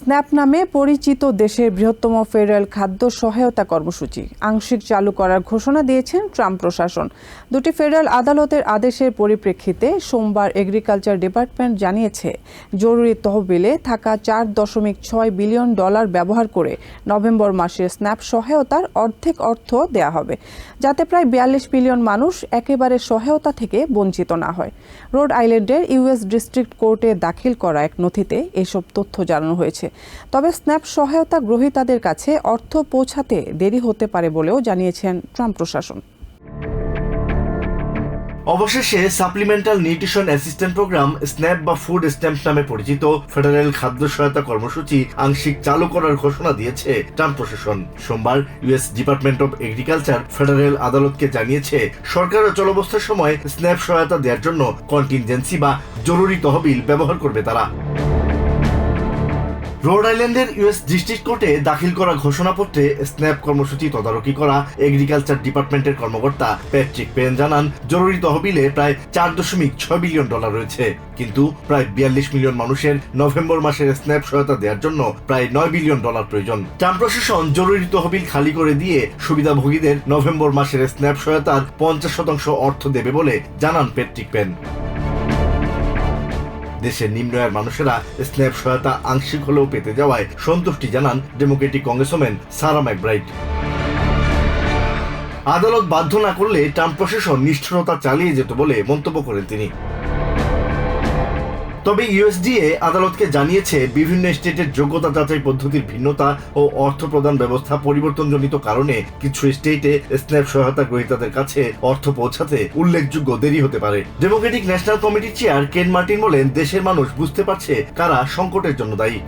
Snap নামে পরিচিত দেশের বৃহত্তম ফেডারেল খাদ্য সহায়তা কর্মসূচি। আংশিক চালু করার ঘোষণা দিয়েছেন ট্রাম্প প্রশাসন। দুটি ফেডারেল আদালতের আদেশের পরিপ্রেক্ষিতে সোমবার এগ্রিকালচার ডিপার্টমেন্ট জানিয়েছে, জরুরি তহবিলে থাকা চার দশমিক ছয় বিলিয়ন ডলার ব্যবহার করে নভেম্বর মাসে স্ন্যাপ সহায়তার অর্ধেক অর্থ দেয়া হবে, যাতে প্রায় বিয়াল্লিশ মিলিয়ন মানুষ একেবারে সহায়তা থেকে বঞ্চিত না হয়। রোড আইল্যান্ডের ইউএস ডিস্ট্রিক্ট কোর্টে দাখিল করা এক নথিতে এসব তথ্য জানানো হয়েছে। তবে স্ন্যাপ সহায়তা গ্রহীতাদের কাছে অর্থ পৌঁছাতে দেরি হতে পারে বলেও জানিয়েছেন ট্রাম্প প্রশাসন। অবশেষে supplemental nutrition assistant program snap বা ফুড স্ট্যাম্প নামে পরিচিত ফেডারেল খাদ্য সহায়তা কর্মসূচি আংশিক চালু করার ঘোষণা দিয়েছে ট্রাম্প প্রশাসন। সোমবার US department of agriculture federal আদালতকে জানিয়েছে, সরকার চলবস্থার সময় স্ন্যাপ সহায়তা দেওয়ার জন্য কন্টিনজেন্সি বা জরুরি তহবিল ব্যবহার করবে তারা। রোড আইল্যান্ডের ইউএস ডিস্ট্রিক্ট কোর্টে দাখিল করা ঘোষণাপত্রে স্ন্যাপ কর্মসূচি তদারকি করা এগ্রিকালচার ডিপার্টমেন্টের কর্মকর্তা প্যাট্রিক পেন জানান, জরুরি তহবিলে প্রায় চার দশমিক ছয় বিলিয়ন ডলার রয়েছে। কিন্তু প্রায় বিয়াল্লিশ মিলিয়ন মানুষের নভেম্বর মাসের স্ন্যাপ সহায়তা দেওয়ার জন্য প্রায় নয় বিলিয়ন ডলার প্রয়োজন। ট্রাম্প প্রশাসন জরুরি তহবিল খালি করে দিয়ে সুবিধাভোগীদের নভেম্বর মাসের স্ন্যাপ সহায়তার পঞ্চাশ শতাংশ অর্থ দেবে বলে জানান প্যাট্রিক পেন। দেশের নিম্ন আয়ের মানুষেরা স্ন্যাপ সহায়তা আংশিক হলেও পেতে যাওয়ায় সন্তুষ্টি জানান ডেমোক্রেটিক কংগ্রেসম্যান সারা ম্যাকব্রাইট। আদালত বাধ্য না করলে ট্রাম্প প্রশাসন নিষ্ঠুরতা চালিয়ে যেত বলে মন্তব্য করেন তিনি। তবে ইউএসডিএ আদালতকে জানিয়েছে, বিভিন্ন স্টেটের যোগ্যতা যাচাই পদ্ধতির ভিন্নতা ও অর্থ প্রদান ব্যবস্থা পরিবর্তনজনিত কারণে কিছু স্টেটে স্ন্যাপ সহায়তা গ্রহীতাদের কাছে অর্থ পৌঁছাতে উল্লেখযোগ্য দেরি হতে পারে। ডেমোক্রেটিক ন্যাশনাল কমিটির চেয়ার কেন মার্টিন বলেন, দেশের মানুষ বুঝতে পারছে কারা সংকটের জন্য দায়ী।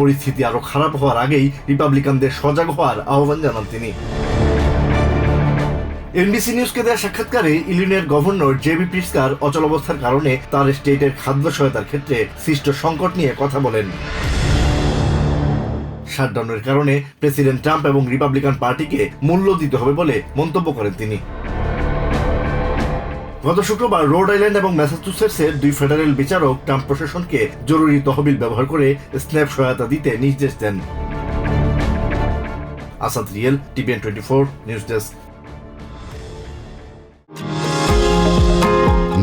পরিস্থিতি আরও খারাপ হওয়ার আগেই রিপাবলিকানদের সজাগ হওয়ার আহ্বান জানান তিনি। এনবিসি নিউজকে দেওয়া সাক্ষাৎকারে ইলিনের গভর্নর জেবি প্রিস্কার অচলাবস্থার কারণে তার স্টেটের খাদ্য সহায়তার ক্ষেত্রে সৃষ্ট সংকট নিয়ে কথা বলেন। শাটডাউনের কারণে প্রেসিডেন্ট ট্রাম্প এবং রিপাবলিকান পার্টিকে মূল্য দিতে হবে বলে মন্তব্য করেন তিনি। গত শুক্রবার রোড আইল্যান্ড এবং ম্যাসাচুসেটসের দুই ফেডারেল বিচারক ট্রাম্প প্রশাসনকে জরুরি তহবিল ব্যবহার করে স্ন্যাপ সহায়তা দিতে নির্দেশ দেন। Asad Real, TVN twenty four, news desk.